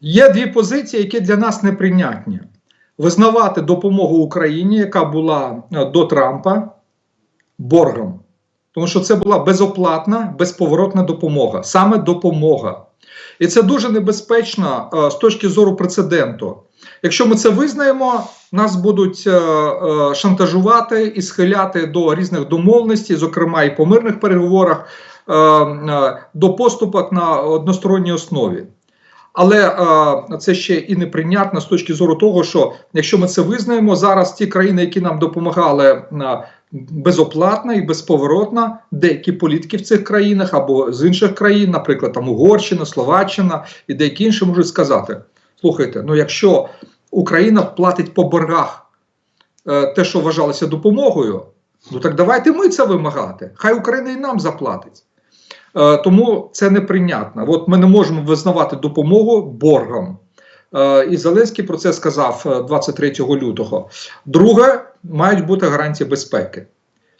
Є дві позиції, які для нас неприйнятні: визнавати допомогу Україні, яка була е, до Трампа, боргом. Тому що це була безоплатна, безповоротна допомога, саме допомога. І це дуже небезпечно е, з точки зору прецеденту. Якщо ми це визнаємо, нас будуть е, шантажувати і схиляти до різних домовленостей, зокрема і по мирних переговорах, до поступок на односторонній основі. Але е, це ще і неприйнятно з точки зору того, що якщо ми це визнаємо, зараз ті країни, які нам допомагали е, безоплатно і безповоротно, деякі політики в цих країнах або з інших країн, наприклад, там Угорщина, Словаччина і деякі інші можуть сказати: слухайте, ну якщо Україна платить по боргах е, те, що вважалося допомогою, ну так давайте ми це вимагати. Хай Україна і нам заплатить. Е, Тому це неприйнятно. От ми не можемо визнавати допомогу боргом. Е, І Зеленський про це сказав е, 23 лютого. Друге, мають бути гарантії безпеки.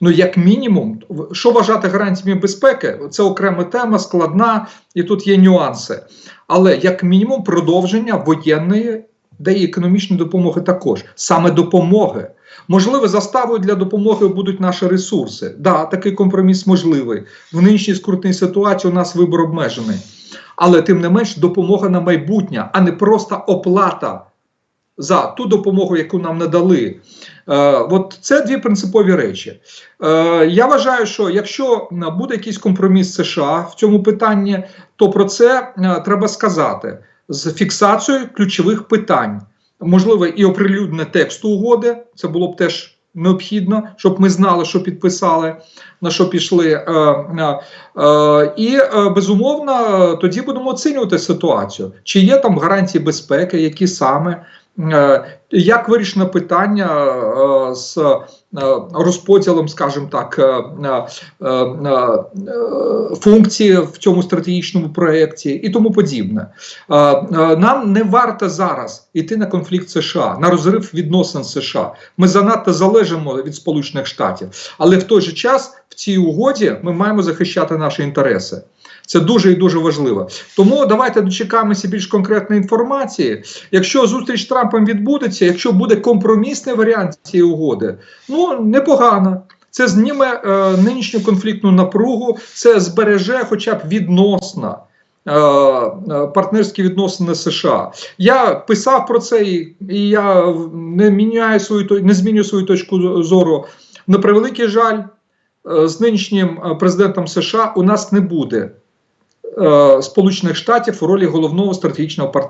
Ну, як мінімум, що вважати гарантіями безпеки, це окрема тема, складна, і тут є нюанси. Але як мінімум продовження воєнної, де і економічної допомоги також, саме допомоги. Можливо, заставою для допомоги будуть наші ресурси. Да, такий компроміс можливий. В нинішній скрутній ситуації у нас вибір обмежений. Але тим не менш допомога на майбутнє, а не просто оплата за ту допомогу, яку нам надали. Е, от це дві принципові речі. Е, я вважаю, що якщо буде якийсь компроміс США в цьому питанні, то про це е, треба сказати з фіксацією ключових питань. Можливо, і оприлюднення тексту угоди. Це було б теж необхідно, щоб ми знали, що підписали, на що пішли. Е, е, і е, безумовно, тоді будемо оцінювати ситуацію. Чи є там гарантії безпеки, які саме. Е, Як вирішено питання е, з е, розподілом, скажімо так, функції в цьому стратегічному проєкті і тому подібне? Нам не варто зараз йти на конфлікт США, на розрив відносин США. Ми занадто залежимо від Сполучених Штатів, але в той же час в цій угоді ми маємо захищати наші інтереси. Це дуже і дуже важливо. Тому давайте дочекаємося більш конкретної інформації. Якщо зустріч з Трампом відбудеться, якщо буде компромісний варіант цієї угоди, ну непогано. Це зніме е, нинішню конфліктну напругу, це збереже, хоча б відносно. е, е, Партнерські відносини США. Я писав про це, і, я не міняю свою не змінюю свою точку зору. На превеликий жаль, е, з нинішнім президентом США у нас не буде Сполучених Штатів у ролі головного стратегічного партнера.